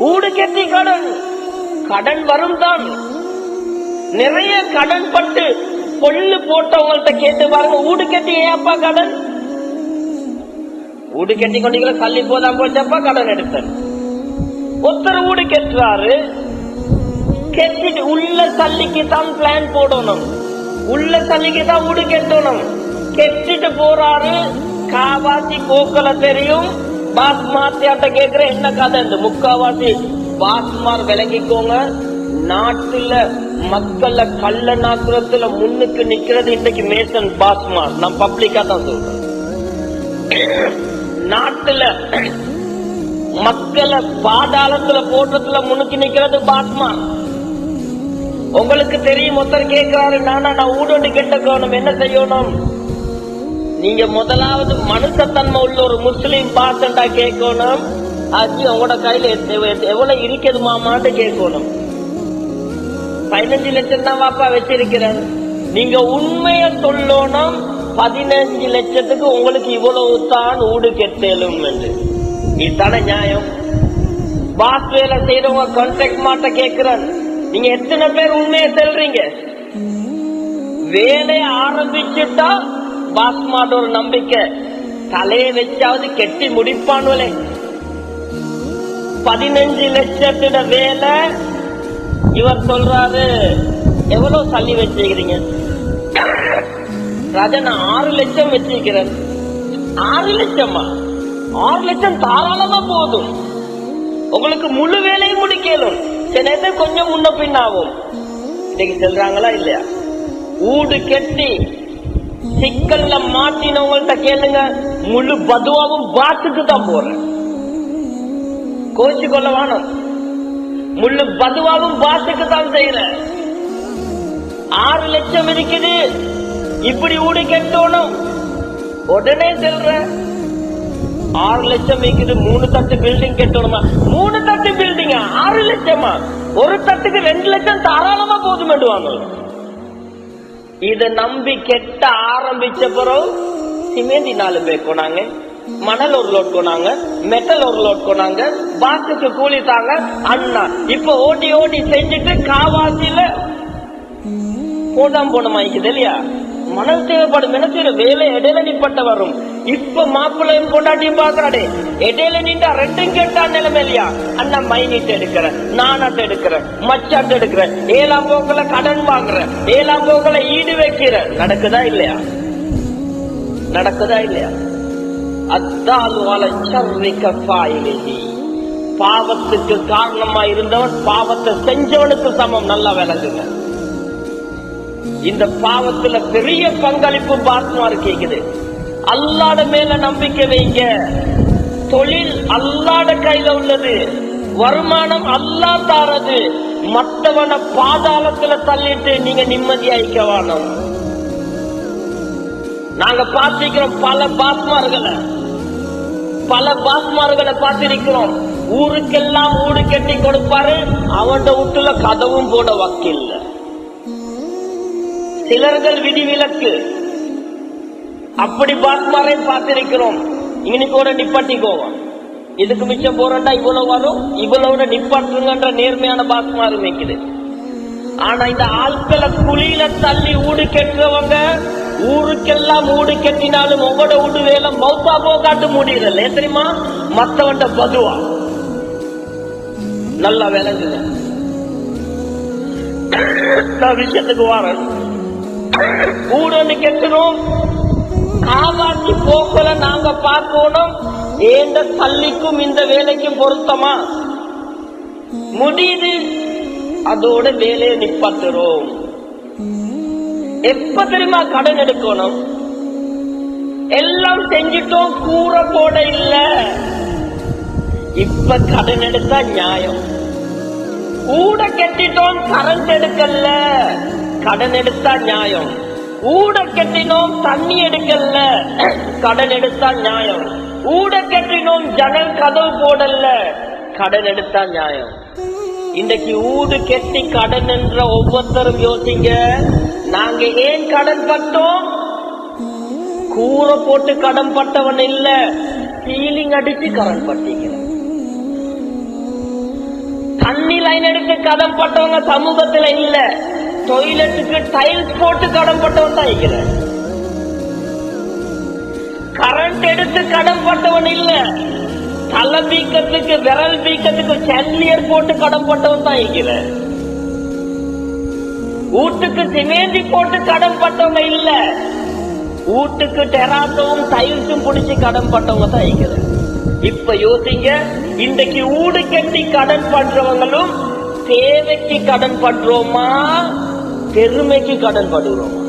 ஊடு கெட்டி கடன் கடன் வரும் தான் நிறைய கடன் பட்டு பொல்லு போட்டவங்கள்ட்ட கேட்டு பாருங்க ஊடு கட்டி ஏப்பா கடன்? ஊடு கட்டி கொண்டீங்களா தள்ளி போதான் போச்சப்பா கடன் எடுத்தேன் ஒருத்தர் ஊடு கெட்டுறாரு கெட்டிட்டு உள்ள தள்ளிக்கு தான் பிளான் போடணும். உள்ள தள்ளிக்கு தான் வீடு கெட்டணும் கெட்டிட்டு போறாரு காவாசி போக்கல தெரியும். பாஸ் மாத்தியாட்ட கேக்குற என்ன கதை இந்த முக்காவாசி பாஸ்மார் விளங்கிக்கோங்க. நாட்டுல மக்கள கள்ள நாக்குறதுல முன்னுக்கு நிக்கிறது இன்னைக்கு மேசன் பாஸ்மார். நான் பப்ளிக்கா தான் சொல்றேன். நாட்டுல மக்களை பாதாளத்துல போட்டத்துல முன்னுக்கு நிக்கிறது பாஸ்மார். உங்களுக்கு தெரியும் ஒருத்தர் கேட்கிறாரு நானா நான் ஊடோண்டு கவனம் என்ன செய்யணும்? நீங்க முதலாவது மனுஷத்தன்மை உள்ள ஒரு முஸ்லீம் பாசண்டா கேட்கணும். அது உங்களோட கையில எவ்வளவு இருக்குது மாமான்னு கேட்கணும். பதினஞ்சு லட்சம் தான் வாப்பா வச்சிருக்கிறேன் நீங்க உண்மைய சொல்லணும் பதினஞ்சு லட்சத்துக்கு உங்களுக்கு இவ்வளவு தான் ஊடு கெட்டலும் என்று. இதுதானே நியாயம்? பாஸ் வேலை செய்யறவங்க கான்ட்ராக்ட் மாட்ட கேட்கிறேன் நீங்க எத்தனை பேர் உண்மையை சொல்றீங்க? வேலையை ஆரம்பிச்சுட்டா பாஸ் மாட்ட ஒரு நம்பிக்கை. தலையை வச்சாவது கெட்டி முடிப்பானுவலே. பதினஞ்சு லட்சத்திட வேலை இவர் சொல்றாரு எவ்வளவு தள்ளி வச்சிருக்கிறீங்க? ராஜா ஆறு லட்சம் வச்சிருக்கிறேன் ஆறு லட்சமா? ஆறு லட்சம் தாராளமா போதும். உங்களுக்கு முழு வேலையும் முடிக்கலும் சில நேரத்தில் கொஞ்சம் முன்ன பின் ஆகும் இன்னைக்கு சொல்றாங்களா இல்லையா? ஊடு கெட்டி சிக்கல்ல மாட்டினவங்கள்ட்ட கேளுங்க. முழு பதுவாவும் பாத்துக்கு தான் போறேன். கோச்சு கொள்ள வேணும் முழு பதுவாவும் பாத்துக்கு தான் செய்யறேன் ஆறு லட்சம் இருக்குது. இப்படி ஊடு கெட்டோணும். உடனே செல்றேன். ஆறு லட்சம் இருக்குது. மூணு தட்டு பில்டிங் கட்டணுமா? மூணு தட்டு பில்டிங்கா ஆறு லட்சமா? ஒரு தட்டுக்கு ரெண்டு லட்சம் தாராளமா போதுமெடுவாங்க இத நம்பி கெட்ட ஆரம்பிச்ச பிறகு சிமெண்ட் நாலு பேர் கொண்டாங்க மணல் ஒரு லோட் கொண்டாங்க மெட்டல் ஒரு லோட் கொண்டாங்க பாக்குக்கு கூலி தாங்க அண்ணா. இப்ப ஓட்டி ஓட்டி செஞ்சுட்டு காவாசியில போடாம போன மாய்க்குது இல்லையா? மணல் தேவைப்படும் என்ன வேலை இடையில நிப்பட்ட வரும் இப்ப மாப்பிள்ளையும் கொண்டாட்டியும் பாக்குறாடே இடையில நின்றா ரெண்டும் கேட்டா நிலைமை இல்லையா அண்ணா மைனிட்டு எடுக்கிறேன் நானாட்டு எடுக்கிறேன் மச்சாட்டு எடுக்கிறேன் ஏழாம் போக்கில கடன் வாங்குறேன் ஏழாம் போக்கில ஈடு வைக்கிறேன். நடக்குதா இல்லையா? நடக்குதா இல்லையா? அத்தால் வாழ சர்விக்க பாவத்துக்கு காரணமா இருந்தவன் பாவத்தை செஞ்சவனுக்கு சமம். நல்லா விளங்குங்க. இந்த பாவத்துல பெரிய பங்களிப்பு பாத்மாரு கேக்குது. அல்லாட மேல நம்பிக்கை வைங்க. தொழில் அல்லாட கையில உள்ளது. வருமானம் அல்லா தாரது. மற்றவனை பாதாளத்துல தள்ளிட்டு நீங்க நிம்மதியாயிக்க வேணும். நாங்க பார்த்திருக்கிறோம் பல பாஸ்மார்களை பல பாஸ்மார்களை பார்த்திருக்கிறோம். ஊருக்கெல்லாம் ஊடு கட்டி கொடுப்பாரு. அவன் வீட்டுல கதவும் போட வக்கில்லை. சிலர்கள் விதிவிலக்கு. அப்படி பாத்மாரை பார்த்திருக்கிறோம். இன்னைக்கு ஒரு நிப்பாட்டிக்கோவோம் இதுக்கு மிச்சம் போறண்டா இவ்வளவு வரும்? இவ்வளவு நிப்பாட்டுங்கன்ற நேர்மையான பாஸ்மாரு மேய்க்குது. ஆனா இந்த ஆட்களை குழியில தள்ளி ஊடு கெட்டுறவங்க ஊருக்கெல்லாம் ஊடு கெட்டினாலும் உங்களோட ஊடு வேலை மௌத்தா போகாட்டு முடியல தெரியுமா? மத்தவன்ட பதுவா. நல்லா விளங்குது நான் விஷயத்துக்கு வரேன். கூடன்னு ஒண்ணு கெட்டணும் காவாசி போக்குல நாங்க பார்க்கணும். ஏந்த தள்ளிக்கும் இந்த வேலைக்கும் பொருத்தமா? முடியுது. அதோட வேலையை நிப்பாத்துறோம் எப்ப தெரியுமா கடன் எடுக்கணும்? எல்லாம் செஞ்சிட்டோம் கூற போட இல்ல. இப்ப கடன் எடுத்தா நியாயம். கூட கட்டிட்டோம் கரண்ட் எடுக்கல. கடன் எடுத்தா நியாயம். ஊட கட்டினோம் தண்ணி எடுக்கல கடன் எடுத்தா நியாயம். ஊட கட்டினோம் கதவு போடல கடன் எடுத்தா நியாயம். இன்றைக்கு ஊடு கெட்டி கடன் என்ற ஒவ்வொருத்தரும் யோசிங்க நாங்க ஏன் கடன் பட்டோம்? கூரை போட்டு கடன் பட்டவன் இல்ல சீலிங் அடிச்சு கடன் பட்டீங்க லைன் எடுத்து கடன் பட்டவங்க சமூகத்துல இல்லை. டொய்லெட்டுக்கு டைல்ஸ் போட்டு கடன் பட்டவன் தான் இருக்கிறேன் கரண்ட் எடுத்து கடன் பட்டவன் இல்ல. தலை பீக்கத்துக்கு விரல் பீக்கத்துக்கு செல்லியர் போட்டு கடன் பட்டவன் தான் இருக்கிறேன் வீட்டுக்கு சிமேந்தி போட்டு கடன் பட்டவங்க இல்ல. வீட்டுக்கு டெராசவும் டைல்ஸும் பிடிச்சி கடன் பட்டவங்க தான் இருக்கிறேன் இப்ப யோசிங்க இன்றைக்கு ஊடு கட்டி கடன் பண்றவங்களும் தேவைக்கு கடன் பண்றோமா? பெருமைக்கு கடன் படுகிறோம்.